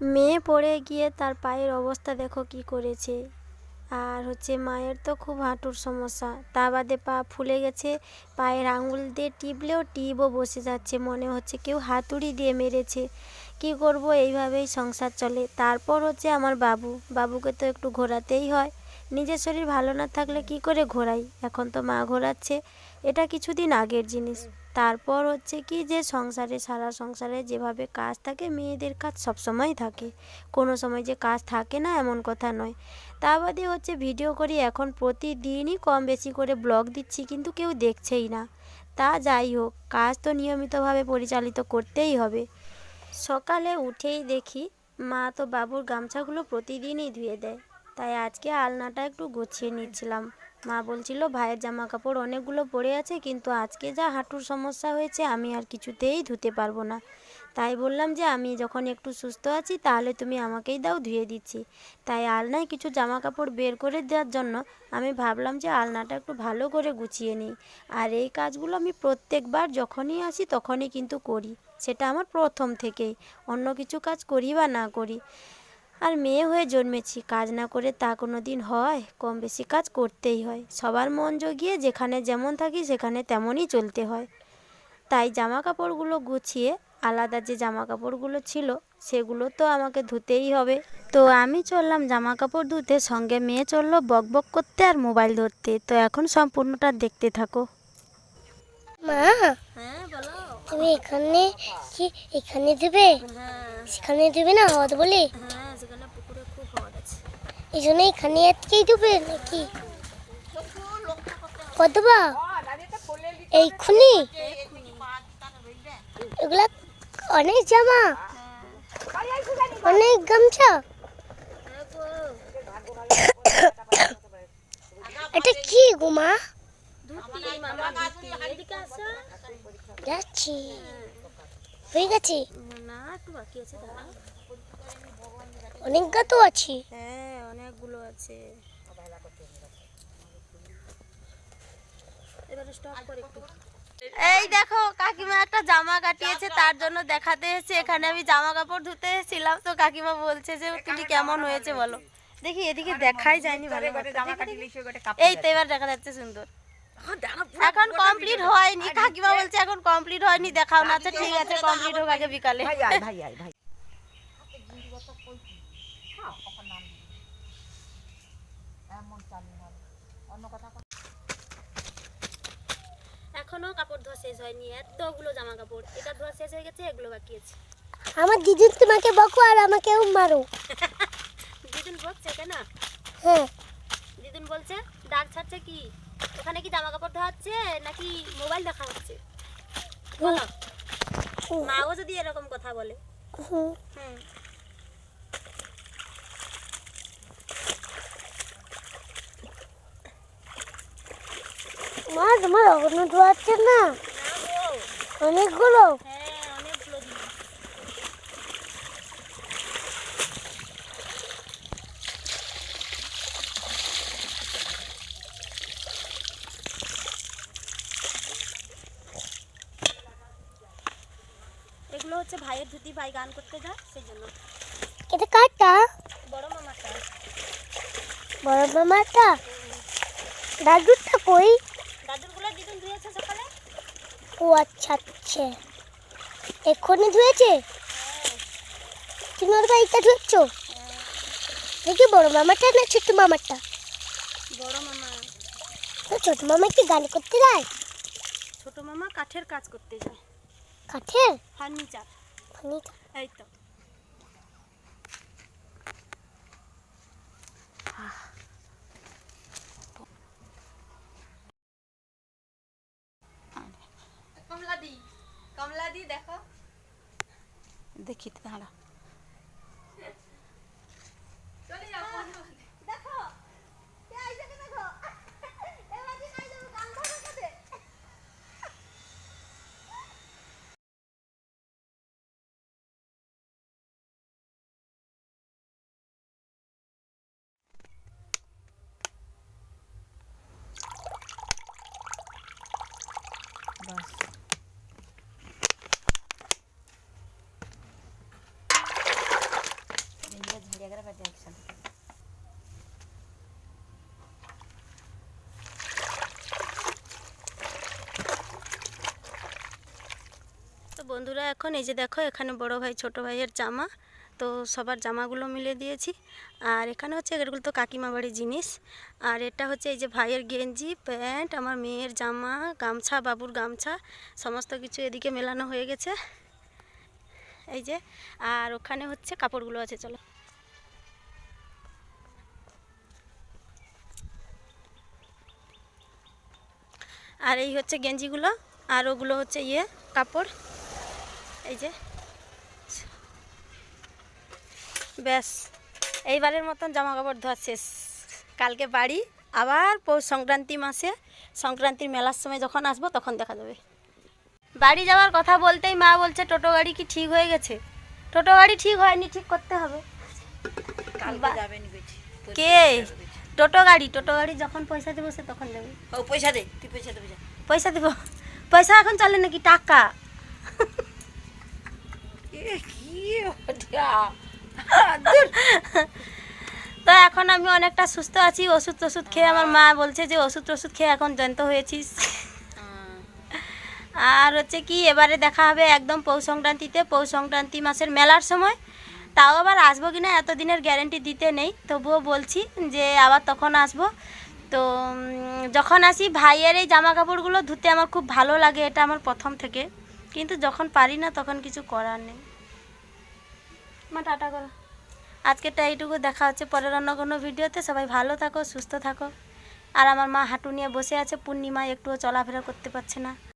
মেয়ে পড়ে গিয়ে তার পায়ের অবস্থা দেখো কি করেছে। আর হচ্ছে মায়ের তো খুব হাঁটুর সমস্যা। তা বাদে পা ফুলে গেছে, পায়ের আঙুল দিয়ে টিপলেও টিপও বসে যাচ্ছে, মনে হচ্ছে কেউ হাতুড়ি দিয়ে মেরেছে। কি করব, এইভাবেই সংসার চলে। তারপর হচ্ছে আমার বাবু। বাবুকে তো একটু ঘোরাতেই হয়। নিজের শরীর ভালো না থাকলে কি করে ঘোরাই? এখন তো মা ঘোরাচ্ছে। এটা কিছুদিন আগের জিনিস। তারপর হচ্ছে কি যে সংসারে, সারা সংসারে যেভাবে কাজ থাকে, মেয়েদের কাজ সবসময় থাকে। কোনো সময় যে কাজ থাকে না, এমন কথা নয়। তা বাদে হচ্ছে ভিডিও করি, এখন প্রতিদিনই কম বেশি করে ব্লগ দিচ্ছি, কিন্তু কেউ দেখছেই না। তা যাই হোক, কাজ তো নিয়মিতভাবে পরিচালিত করতেই হবে। সকালে উঠেই দেখি, মা তো বাবুর গামছাগুলো প্রতিদিনই ধুয়ে দেয়। তাই আজকে আলনাটা একটু গুছিয়ে নিচ্ছিলাম। মা বলছিল, ভাইয়ের জামা কাপড় অনেকগুলো পড়ে আছে, কিন্তু আজকে যা হাঁটুর সমস্যা হয়েছে, আমি আর কিছুতেই ধুতে পারব না। তাই বললাম যে, আমি যখন একটু সুস্থ আছি, তাহলে তুমি আমাকেই দাও, ধুয়ে দিচ্ছি। তাই আলনায় কিছু জামা কাপড় বের করে দেওয়ার জন্য আমি ভাবলাম যে, আলনাটা একটু ভালো করে গুছিয়ে নিই। আর এই কাজগুলো আমি প্রত্যেকবার যখনই আসি, তখনই কিন্তু করি। সেটা আমার প্রথম থেকেই। অন্য কিছু কাজ করি বা না করি। আর মেয়ে হয়ে জন্মেছি কাজ না করে তা কোনো দিন হয় কম বেশি কাজ করতেই হয়। সবার মন জগিয়ে যেখানে যেমন থাকি সেখানে তেমনই চলতে হয়। তাই জামা কাপড়গুলো গুছিয়ে আলাদা যে জামা কাপড়গুলো ছিল সেগুলো তো আমাকে ধুতেই হবে। তো আমি চললাম জামা কাপড় ধুতে সঙ্গে মেয়ে চলল বক বক করতে আর মোবাইল ধরতে। তো এখন সম্পূর্ণটা দেখতে থাকো। মা হ্যাঁ বলো। তুমি এখানে কি এখানে দেবে সেখানে দেবে না হদ বলে হ্যাঁ সেখানে পুকুরে খুব হওয়ার আছে এই জন্য এখানে আজকেই দেবে নাকি? কতবা এইক্ষুনি এগুলা অনেক জামা অনেক গামছা। এটা কি গোমা যাচ্ছি। হয়ে গেছে। না একটু বাকি আছে হ্যাঁ অনেকগুলো আছে। এবারে স্টপ করে এই দেখো কাকিমা একটা জামা কাটিয়েছে তার জন্য দেখাতে এসেছে। এখানে আমি জামা কাপড় ধুতে এসেছিলাম তো কাকিমা বলছে যে তুমি কেমন হয়েছে বলো? দেখি এদিকে দেখাই যায়নি ভালো। এই তো এবার দেখা যাচ্ছে সুন্দর। এখন কমপ্লিট হয়নি। কাকিমা বলছে এখন কমপ্লিট হয়নি দেখাও না। আচ্ছা ঠিক আছে কমপ্লিট হোক আগে বিকালে। এখনও কাপড় ধোয়া শেষ হয়নি এতগুলো জামা কাপড় এটা ধোয়া শেষ হয়ে গেছে এগুলো বাকি আছে। আমার দিদি তোমাকে বকো আর আমাকেও মারো। দিদুন বকছে কেন? হ্যাঁ। দিদুন বলছে ডাক ছাড়ছে কি? ওখানে কি জামা কাপড় ধোয়া হচ্ছে নাকি মোবাইল দেখা হচ্ছে? বলো। মাও যদি এরকম কথা বলে। হুম। মা তোমার অগ্ন ধোয়াচ্ছে না? অনেকগুলো? এগুলো হচ্ছে ভাইয়ের ধুতি ভাই গান করতে যায় সেই জন্য এটা কাটটা বড় মামাটা বড় মামাটা দাদুরটা কই দাদুরগুলো দিদুন ধুয়েছে সকালে ও আচ্ছা আচ্ছা। এক্ষুনি ধুয়েছে? তুমি ওর বাড়িটা ধুয়েছ? দেখি বড় মামাটা না ছোট মামাটা? বড় মামা। ছোট মামা কি গান করতে যায়? ছোট মামা কাঠের কাজ করতে যায়। কাঠের? ফার্নিচার। ফার্নিচার। এই তো। কমলা দি দেখো। দেখি দাঁড়া চলে যাও দেখো কে আইছে কে দেখো এবার কি খাই যাব গান ধরে কাছে বাস বন্ধুরা এখন, এই যে দেখো, এখানে বড় ভাই, ছোট ভাইয়ের জামা। তো সবার জামাগুলো মিলে দিয়েছি। আর এখানে হচ্ছে এগুলো তো কাকিমা বাড়ির জিনিস। আর এটা হচ্ছে এই যে ভাইয়ের গেঞ্জি, প্যান্ট, আমার মেয়ের জামা, গামছা, বাবুর গামছা, সমস্ত কিছু এদিকে মেলানো হয়ে গেছে। এই যে, আর ওখানে হচ্ছে কাপড়গুলো আছে, চলো। আর এই হচ্ছে গেঞ্জিগুলো, আর ওগুলো হচ্ছে ইয়ে কাপড়। এই যে। ব্যাস এইবারের মতন জামা কাপড় ধোয়া শেষ। কালকে বাড়ি আবার পৌষ সংক্রান্তি মাসে। সংক্রান্তির মেলার সময় যখন আসব তখন দেখা যাবে। বাড়ি যাওয়ার কথা বলতেই মা বলছে টোটো গাড়ি কি ঠিক হয়ে গেছে? টোটো গাড়ি ঠিক হয়নি ঠিক করতে হবে। কে? টোটো গাড়ি টোটো গাড়ি যখন পয়সা দেবো সে তখন যাবে। পয়সা দে তুই পয়সা দেবে পয়সা দেবো? পয়সা এখন চলে নাকি টাকা? তো এখন আমি অনেকটা সুস্থ আছি, ওষুধ টষুধ খেয়ে আমার মা বলছে যে ওষুধ টষুধ খেয়ে এখন জ্যান্ত হয়েছিস। আর হচ্ছে কি, এবারে দেখা হবে একদম পৌষ সংক্রান্তিতে, পৌষ সংক্রান্তি মাসের মেলার সময়। তাও আবার আসব কি না এতদিনের গ্যারেন্টি দিতে নেই, তবুও বলছি যে আবার তখন আসব। তো যখন আসি, ভাইয়ের এই জামা কাপড়গুলো ধুতে আমার খুব ভালো লাগে, এটা আমার প্রথম থেকে। কিন্তু যখন পারি না তখন কিছু করার নেই। মা, টাটা করো। আজকেরটা এইটুকু, দেখা হচ্ছে পরের অন্য কোনো ভিডিওতে। সবাই ভালো থাকো, সুস্থ থাকো। আর আমার মা হাঁটু নিয়ে বসে আছে, পূর্ণিমা একটুও চলাফেরা করতে পারছে না।